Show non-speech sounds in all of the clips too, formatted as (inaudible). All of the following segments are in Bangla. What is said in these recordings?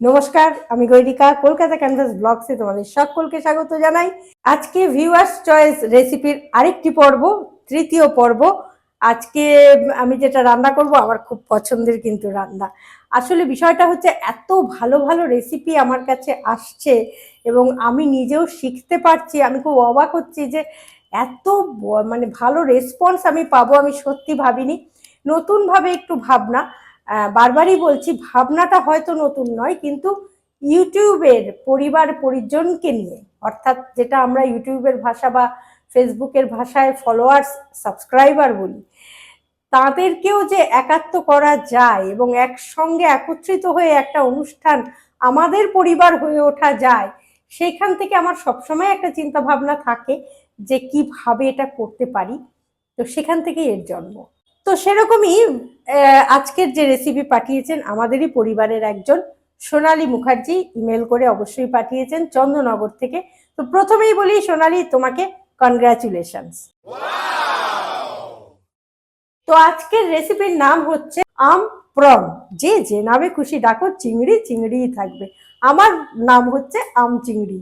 নমস্কার, আমি গৈরিকা, কলকাতা ক্যানভাস ব্লগসে তোমাদের সকলকে স্বাগত জানাই। আজকে ভিউয়ার্স চয়েস রেসিপির আরেকটি পর্ব, তৃতীয় পর্ব। আজকে আমি যেটা রান্না করব, আমার খুব পছন্দের কিন্তু রান্না। আসলে বিষয়টা হচ্ছে, এত ভালো ভালো রেসিপি আমার কাছে আসছে এবং আমি নিজেও শিখতে পারছি। আমি খুব অবাক হচ্ছি যে এত মানে ভালো রেসপন্স আমি পাবো, আমি সত্যি ভাবিনি। নতুনভাবে একটু ভাবনা। বারবারই বলছি, ভাবনাটা হয়তো নতুন নয়, কিন্তু ইউটিউবের পরিবার পরিজনকে নিয়ে, অর্থাৎ যেটা আমরা ইউটিউবের ভাষা বা ফেসবুকের ভাষায় ফলোয়ার্স সাবস্ক্রাইবার বলি, তাদেরকেও যে একাত্ম করা যায় এবং একসঙ্গে একত্রিত হয়ে একটা অনুষ্ঠান আমাদের পরিবার হয়ে ওঠা যায়, সেইখান থেকে আমার সবসময় একটা চিন্তা ভাবনা থাকে যে কীভাবে এটা করতে পারি। তো সেখান থেকেই এর জন্ম। তো সেরকমই আজকের যে রেসিপি পাঠিয়েছেন আমাদেরই পরিবারের একজন সোনালী মুখার্জি ইমেল করে অবশ্যই পাঠিয়েছেন চন্দ্রনগর থেকে। তো প্রথমেই বলি, সোনালী, তোমাকে কনগ্রাচুলেশনস তো আজকের রেসিপির নাম হচ্ছে আম প্রন। যে যে নামে খুশি ডাকো, চিংড়ি চিংড়িই থাকবে। আমার নাম হচ্ছে আম চিংড়ি।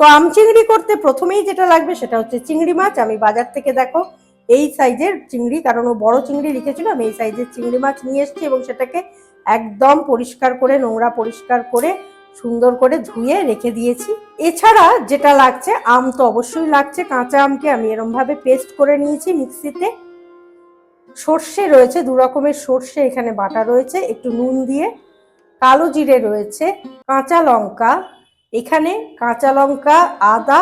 তো আম চিংড়ি করতে প্রথমেই যেটা লাগবে সেটা হচ্ছে চিংড়ি মাছ। আমি বাজার থেকে দেখো এই সাইজের চিংড়ি, কারণ ও বড় চিংড়ি লিখেছিল, আমি এই সাইজের চিংড়ি মাছ নিয়ে এসেছি এবং সেটাকে একদম পরিষ্কার করে, নোংরা পরিষ্কার করে, সুন্দর করে ধুয়ে রেখে দিয়েছি। এছাড়া যেটা লাগছে, আম তো অবশ্যই লাগছে, কাঁচা আমকে আমি এরম ভাবে পেস্ট করে নিয়েছি মিক্সিতে। সর্ষে রয়েছে, দু রকমের সর্ষে এখানে বাটা রয়েছে, একটু নুন দিয়ে। কালো জিরে রয়েছে, কাঁচা লঙ্কা এখানে কাঁচা লঙ্কা, আদা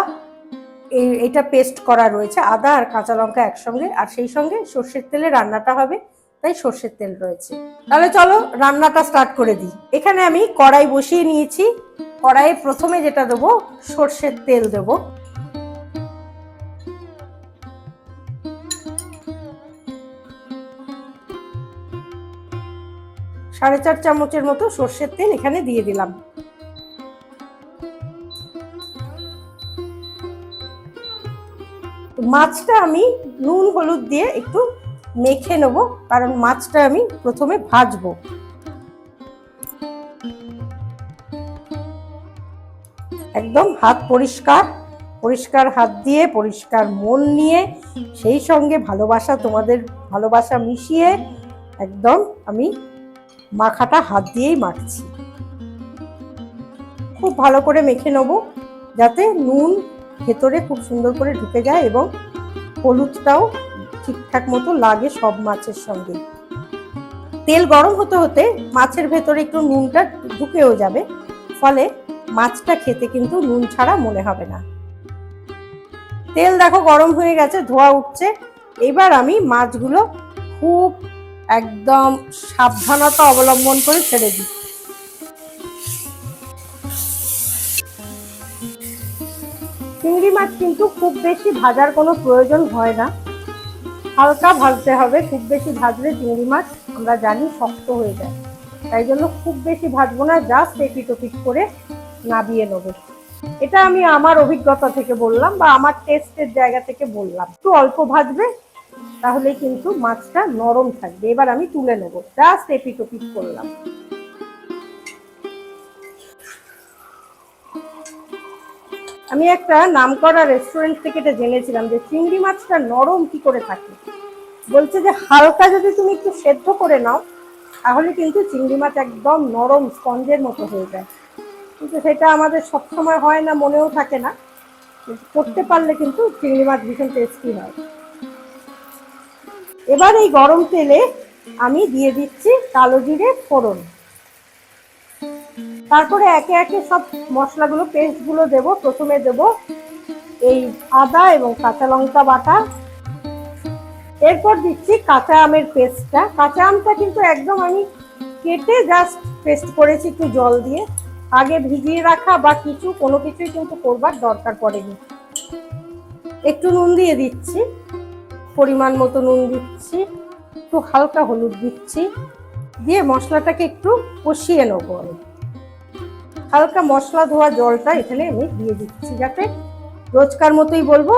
এটা পেস্ট করা রয়েছে। আদা আর কাঁচা লঙ্কা একসঙ্গে, আর সেই সঙ্গে সর্ষের তেলে রান্নাটা হবে, তাই সর্ষের তেল রয়েছে। তাহলে চলো রান্নাটা স্টার্ট করে দিই। এখানে আমি কড়াই বসিয়ে নিয়েছি। কড়াইয়ে প্রথমে যেটা দেবো, সর্ষের তেল দেবো। সাড়ে চার চামচের মতো সর্ষের তেল এখানে দিয়ে দিলাম। মাছটা আমি নুন, হলুদ দিয়ে একটু মেখে নেব, কারণ মাছটা আমি প্রথমে ভাজবো। একদম হাত পরিষ্কার পরিষ্কার হাত দিয়ে, পরিষ্কার মন নিয়ে, সেই সঙ্গে ভালোবাসা তোমাদের, ভালোবাসা মিশিয়ে একদম আমি মাখাটা হাত দিয়েই মাখছি। খুব ভালো করে মেখে নেব, যাতে নুন ভেতরে খুব সুন্দর করে ঢুকে যায় এবং হলুদটাও ঠিকঠাক মতো লাগে সব মাছের সঙ্গে। তেল গরম হতে হতে মাছের ভেতরে একটু নুনটা ঢুকেও যাবে, ফলে মাছটা খেতে কিন্তু নুন ছাড়া মনে হবে না। তেল দেখো গরম হয়ে গেছে, ধোয়া উঠছে। এবার আমি মাছগুলো খুব একদম সাবধানতা অবলম্বন করে ছেড়ে দিই চিংড়ি মাছ কিন্তু খুব বেশি ভাজার কোনো প্রয়োজন হয় না। হালকা ভাজতে হবে, খুব বেশি ভাজলে চিংড়ি মাছ আমরা জানি শক্ত হয়ে যায়। তাই জন্য খুব বেশি ভাজবো না জাস্ট এপিট ওপিট করে নাবিয়ে নেব। এটা আমি আমার অভিজ্ঞতা থেকে বললাম বা আমার টেস্টের জায়গা থেকে বললাম। একটু অল্প ভাজবে, তাহলে কিন্তু মাছটা নরম থাকবে। এবার আমি তুলে নেব জাস্ট এপিট ওপিট করলাম। আমি একটা নামকরা রেস্টুরেন্ট থেকে এটা জেনেছিলাম যে চিংড়ি মাছটা নরম কি করে থাকে। বলছে যে হালকা যদি তুমি একটু সেদ্ধ করে নাও, তাহলে কিন্তু চিংড়ি মাছ একদম নরম স্পঞ্জের মতো হয়ে যায়। কিন্তু সেটা আমাদের সবসময় হয় না, মনেও থাকে না। করতে পারলে কিন্তু চিংড়ি মাছ ভীষণ টেস্টি হয়। এবার এই গরম তেলে আমি দিয়ে দিচ্ছি কালো জিরে ফোড়ন। তারপরে একে একে সব মশলাগুলো, পেস্টগুলো দেব, প্রথমে দেব এই আদা এবং কাঁচা লঙ্কা বাটা। এরপর দিচ্ছি কাঁচা আমের পেস্টটা। কাঁচা আমটা কিন্তু একদম আমি কেটে জাস্ট পেস্ট করেছি একটু জল দিয়ে। আগে ভিজিয়ে রাখা বা কিছু, কোনো কিছুই কিন্তু করবার দরকার পড়েনি। একটু নুন দিয়ে দিচ্ছি। পরিমাণ মতো নুন দিচ্ছি। একটু হালকা হলুদ দিচ্ছি। দিয়ে মশলাটাকে একটু কষিয়ে নেব আমি। হালকা মশলা ধোয়া জলটা এখানে আমি দিয়ে দিচ্ছি যাতে রোজকার মতোই বলব,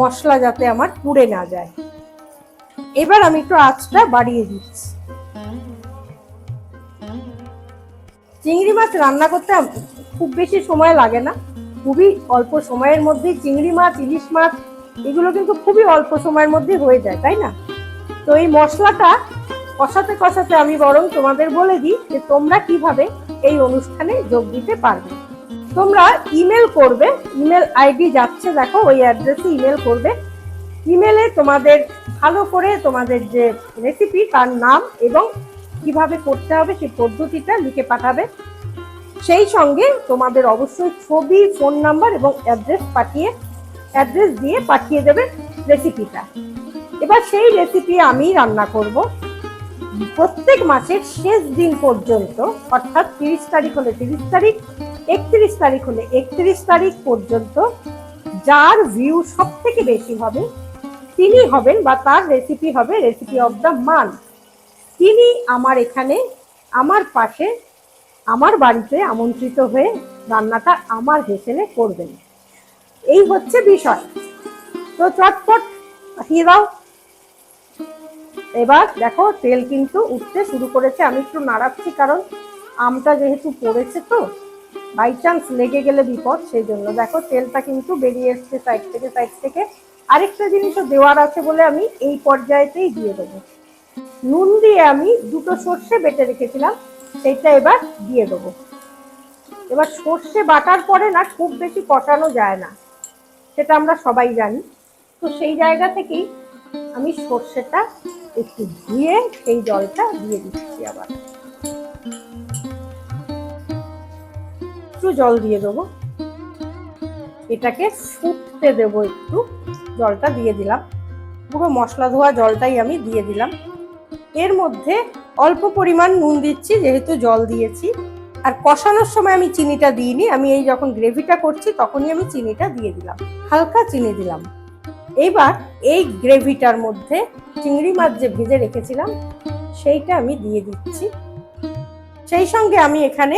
মশলা যাতে আমার পুড়ে না যায়। এবার আমি একটু আঁচটা বাড়িয়ে দিচ্ছি। চিংড়ি মাছ রান্না করতে খুব বেশি সময় লাগে না। খুবই অল্প সময়ের মধ্যেই চিংড়ি মাছ, ইলিশ মাছ, এগুলো কিন্তু খুবই অল্প সময়ের মধ্যে হয়ে যায়, তাই না? তো এই মশলাটা কষাতে কষাতে আমি বরং তোমাদের বলে দিই যে তোমরা কীভাবে এই অনুষ্ঠানে যোগ দিতে পারবে। তোমরা ইমেল করবে ইমেল আইডি যাচ্ছে, দেখো ওই অ্যাড্রেসে ইমেল করবে। ইমেলে তোমাদের, ভালো করে তোমাদের যে রেসিপি তার নাম এবং কীভাবে করতে হবে, সেই পদ্ধতিটা লিখে পাঠাবে। সেই সঙ্গে তোমাদের অবশ্যই ছবি ফোন নাম্বার এবং অ্যাড্রেস পাঠিয়ে অ্যাড্রেস দিয়ে পাঠিয়ে দেবে রেসিপিটা এবার সেই রেসিপি আমি রান্না করব। প্রত্যেক মাসের শেষ দিন পর্যন্ত, অর্থাৎ তিরিশ তারিখ হলে তিরিশ তারিখ, একত্রিশ তারিখ হলে একত্রিশ তারিখ পর্যন্ত যার ভিউ সব থেকে বেশি হবে, তিনি হবেন বা তার রেসিপি হবে রেসিপি অফ দ্য মান্থ তিনি আমার এখানে, আমার পাশে, আমার বাড়িতে আমন্ত্রিত হয়ে রান্নাটা আমার হেসেলে করবেন। এই হচ্ছে বিষয়। তো চটপট পাঠিয়ে দাও এবার দেখো, তেল কিন্তু উঠতে শুরু করেছে। আমি একটু নাড়াচ্ছি, কারণ আমটা যেহেতু পড়েছে তো বাই চান্স লেগে গেলে বিপদ, সেই জন্য। দেখো, তেলটা কিন্তু বেরিয়ে এসছে সাইড থেকে সাইড থেকে। আরেকটা জিনিসও দেওয়ার আছে বলে আমি এই পর্যায়েতেই দিয়ে দেবো। নুন দিয়ে আমি দুটো সর্ষে বেটে রেখেছিলাম, সেইটা এবার দিয়ে দেবো। এবার সর্ষে বাটার পরে না, খুব বেশি কষানো যায় না, সেটা আমরা সবাই জানি। তো সেই জায়গা থেকেই আমি সর্ষেটা একটু ধুয়ে সেই জলটা দিয়ে দিচ্ছি আবার। একটু জল দিয়ে দেবো। এটাকে ফুটতে দেবো একটু। জলটা দিয়ে দিলাম। পুরো মশলা ধোয়া জলটাই আমি দিয়ে দিলাম। এর মধ্যে অল্প পরিমাণ নুন দিচ্ছি, যেহেতু জল দিয়েছি। আর কষানোর সময় আমি চিনিটা দিইনি। আমি এই যখন গ্রেভিটা করছি, তখনই আমি চিনিটা দিয়ে দিলাম। হালকা চিনি দিলাম। এইবার এই গ্রেভিটার মধ্যে চিংড়ি মাছ যে ভেজে রেখেছিলাম, সেইটা আমি দিয়ে দিচ্ছি। সেই সঙ্গে আমি এখানে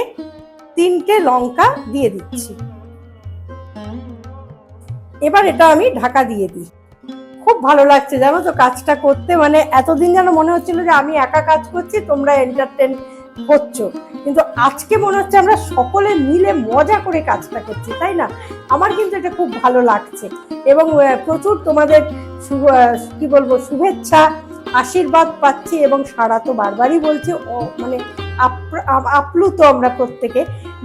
তিনটে লঙ্কা দিয়ে দিচ্ছি। এবার এটা আমি ঢাকা দিয়ে দিই। খুব ভালো লাগছে, জানো তো, কাজটা করতে। মানে এতদিন যেন মনে হচ্ছিল যে আমি একা কাজ করছি, তোমরা এন্টারটেন করছ কিন্তু আজকে মনে হচ্ছে আমরা সকলে মিলে মজা করে কাজটা করছি, তাই না? আমার কিন্তু এটা খুব ভালো লাগছে। এবং প্রচুর তোমাদের কি বলব, শুভেচ্ছা, আশীর্বাদ পাচ্ছি এবং সারা তো বারবারই বলছে মানে আপ- আপ্লুত আমরা প্রত্যেকে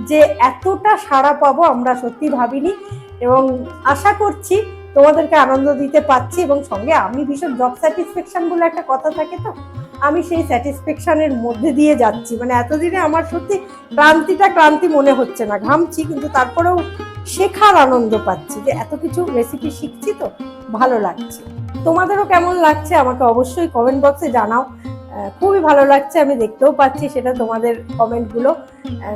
যে এতটা সাড়া পাবো আমরা সত্যি ভাবিনি এবং আশা করছি তোমাদেরকে আনন্দ দিতে পারছি এবং সঙ্গে আমি ভীষণ জব স্যাটিসফ্যাকশন বলে একটা কথা থাকে তো? আমি সেই স্যাটিসফ্যাকশনের মধ্যে দিয়ে যাচ্ছি। মানে এতদিনে আমার সত্যি ক্লান্তিটা ক্লান্তি মনে হচ্ছে না। ঘামছি, কিন্তু তারপরেও শেখার আনন্দ পাচ্ছি যে এত কিছু রেসিপি শিখছি তো, ভালো লাগছে। তোমাদেরও কেমন লাগছে আমাকে অবশ্যই কমেন্ট বক্সে জানাও। খুবই ভালো লাগছে, আমি দেখতেও পাচ্ছি সেটা তোমাদের কমেন্টগুলো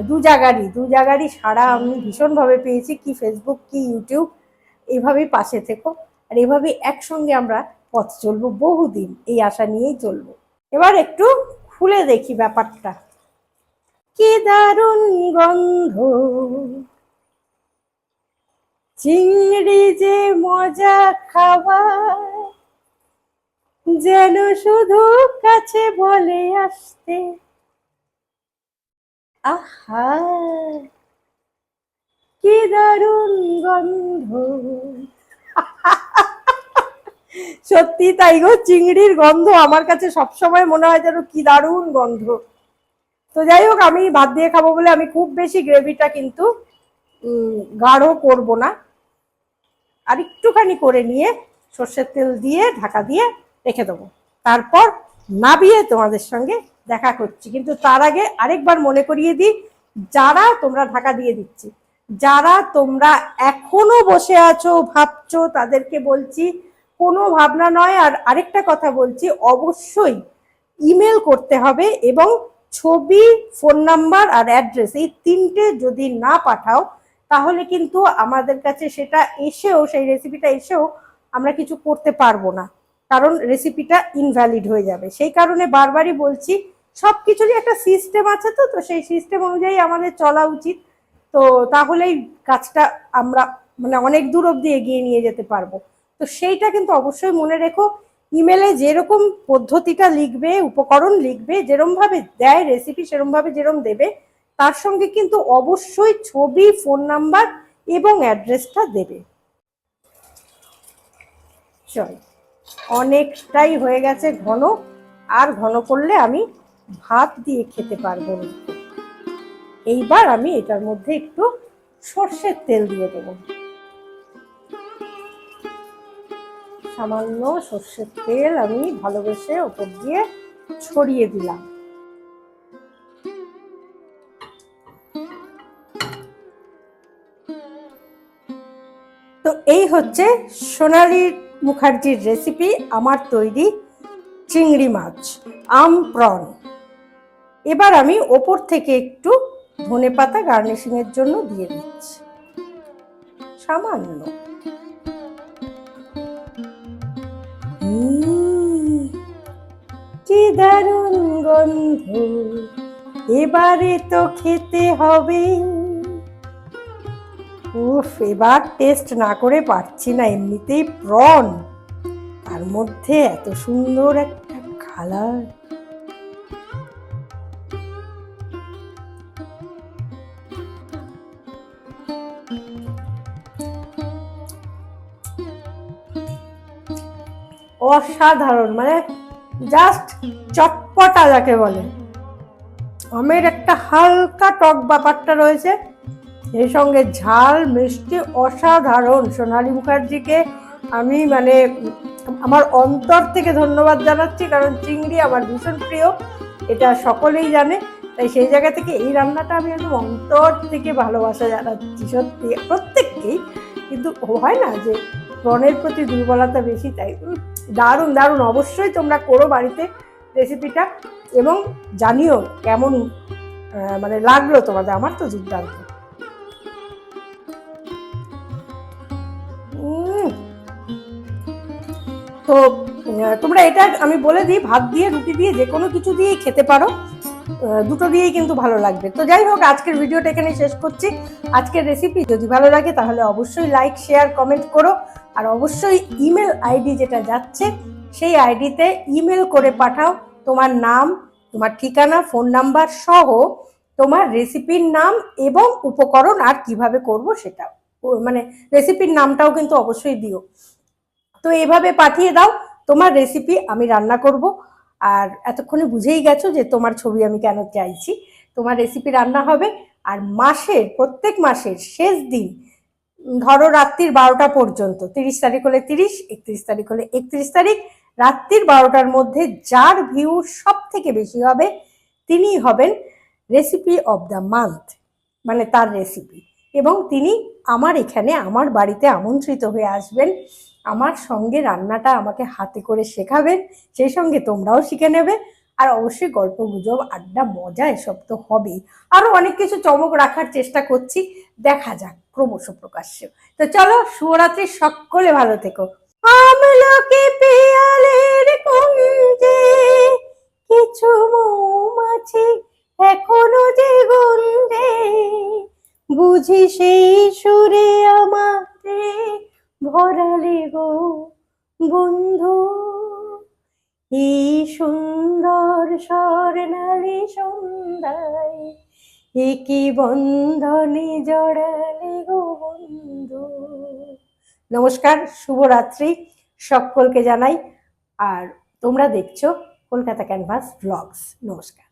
দু জায়গারই দু জায়গারই সারা আমি ভীষণভাবে পেয়েছি, কি ফেসবুক কি ইউটিউব এভাবেই পাশে থেকো। আর এভাবেই একসঙ্গে আমরা পথ চলবো, বহুদিন এই আশা নিয়েই চলবো। এবার একটু খুলে দেখি ব্যাপারটা। কি দারুণ গন্ধ। চিংড়ি যে মজা খাবার, যেন শুধু কাছে বলে আসতে। আহা, কি দারুণ গন্ধ। (laughs) সত্যি তাই গো, চিংড়ির গন্ধ আমার কাছে সবসময় মনে হয় যেন কি দারুণ গন্ধ। তো যাই হোক, আমি ভাত দিয়ে খাব বলে আমি খুব বেশি গ্রেভিটা কিন্তু গাঢ় করব না। আর একটুখানি করে নিয়ে সর্ষের তেল দিয়ে, ঢাকা দিয়ে রেখে দেবো। তারপর নাবিয়ে তোমাদের সঙ্গে দেখা করছি। কিন্তু তার আগে আরেকবার মনে করিয়ে দিই, যারা তোমরা ঢাকা দিয়ে দিচ্ছি, যারা তোমরা এখনও বসে আছো, ভাবছ, তাদেরকে বলছি কোনো ভাবনা নয়। আর আরেকটা কথা বলছি, অবশ্যই ইমেল করতে হবে এবং ছবি, ফোন নাম্বার আর অ্যাড্রেস এই তিনটে যদি না পাঠাও, তাহলে কিন্তু আমাদের কাছে সেটা এসেও, সেই রেসিপিটা এসেও আমরা কিছু করতে পারব না। কারণ রেসিপিটা ইনভ্যালিড হয়ে যাবে। সেই কারণে বারবারই বলছি সব কিছুরই একটা সিস্টেম আছে তো তো সেই সিস্টেম অনুযায়ী আমাদের চলা উচিত। তো তাহলেই কাজটা আমরা মানে অনেক দূর অবধি এগিয়ে নিয়ে যেতে পারব। তো সেইটা কিন্তু অবশ্যই মনে রেখো। ইমেলে যেরকম পদ্ধতিটা লিখবে, উপকরণ লিখবে, যেরমভাবে দেয় রেসিপি সেরমভাবে যেরম দেবে, তার সঙ্গে কিন্তু অবশ্যই ছবি ফোন নাম্বার এবং অ্যাড্রেসটা দেবে। চল, অনেকটাই হয়ে গেছে ঘন। আর ঘন করলে আমি ভাত দিয়ে খেতে পারব না। এইবার আমি এটার মধ্যে একটু সর্ষের তেল দিয়ে দেবো। সামান্য সর্ষের তেল আমি ভালোবেসে ওপর দিয়ে ছড়িয়ে দিলাম। তো এই হচ্ছে সোনালি মুখার্জির রেসিপি আমার তৈরি চিংড়ি মাছ, আম প্রন। এবার আমি ওপর থেকে একটু ধনে পাতা গার্নিশিং এর জন্য দিয়ে দিচ্ছি। সামান্য। কি দারুণ গন্ধ। এবারে তো খেতে হবে। উফ, এবার টেস্ট না করে পারছি না, এমনিতেই প্রন তার মধ্যে এত সুন্দর একটা কালার অসাধারণ মানে জাস্ট চটপটা যাকে বলে। আমের একটা হালকা টক ব্যাপারটা রয়েছে। এর সঙ্গে ঝাল, মিষ্টি অসাধারণ। সোনালী মুখার্জিকে আমি মানে আমার অন্তর থেকে ধন্যবাদ জানাচ্ছি, কারণ চিংড়ি আমার ভীষণ প্রিয়, এটা সকলেই জানে। তাই সেই জায়গা থেকে এই রান্নাটা আমি একদম অন্তর থেকে ভালোবাসা জানাচ্ছি, সত্যি, প্রত্যেককেই। কিন্তু হয় না যে প্রণের প্রতি দুর্বলতা বেশি, তাই দারুণ দারুণ। অবশ্যই তোমরা করো বাড়িতে রেসিপিটা এবং জানিও কেমন মানে লাগল তোমাদের আমার তো দুর্দান্ত। তো তোমরা এটা আমি বলে দিই, ভাত দিয়ে, রুটি দিয়ে যে কোনো কিছু দিয়েই খেতে পারো। দুটো দিয়েই কিন্তু ভালো লাগবে। তো যাই হোক, আজকের ভিডিওটা এখানে শেষ করছি। আজকের রেসিপি যদি ভালো লাগে, তাহলে অবশ্যই লাইক শেয়ার কমেন্ট করো। আর অবশ্যই ইমেল আইডি যেটা যাচ্ছে, সেই আইডিতে ইমেল করে পাঠাও। তোমার নাম, তোমার ঠিকানা ফোন নাম্বার সহ তোমার রেসিপির নাম এবং উপকরণ আর কীভাবে করব সেটা। মানে রেসিপির নামটাও কিন্তু অবশ্যই দিও। তো এভাবে পাঠিয়ে দাও। তোমার রেসিপি আমি রান্না করব। আর এতক্ষণে বুঝেই গেছো যে তোমার ছবি আমি কেন চাইছি। তোমার রেসিপি রান্না হবে আর মাসের, প্রত্যেক মাসের শেষ দিন ধরো রাত্রির বারোটা পর্যন্ত, তিরিশ তারিখ হলে তিরিশ, একত্রিশ তারিখ হলে একত্রিশ তারিখ, রাত্রির বারোটার মধ্যে যার ভিউ সব থেকে বেশি হবে, তিনিই হবেন রেসিপি অব দ্য মান্থ মানে তার রেসিপি এবং তিনি আমার এখানে, আমার বাড়িতে আমন্ত্রিত হয়ে আসবেন। আমার সঙ্গে রান্নাটা আমাকে হাতে করে শেখাবেন সেই সঙ্গে তোমরাও শিখে নেবে। আর অবশ্যই গল্প, গুজব, আড্ডা, মজা, এসব তো হবেই। আরও অনেক কিছু চমক রাখার চেষ্টা করছি। দেখা যাক, ক্রমশ প্রকাশ্য। তো চলো, শুভরাত্রি, সকলে ভালো থেকো। আমলকে পেয়ালের কুঞ্জে কিছু মৌমাছি এখনও যে গন্ধে, বুঝি সেই সুরে আমারে ভরালে গো বন্ধু। এই সুন্দর স্বর্ণালী সন্ধ্যায় একই বন্ধনে জড়ালে গো বন্ধু। নমস্কার, শুভরাত্রি সকলকে জানাই। আর তোমরা দেখছ কলকাতা ক্যানভাস ব্লগস। নমস্কার।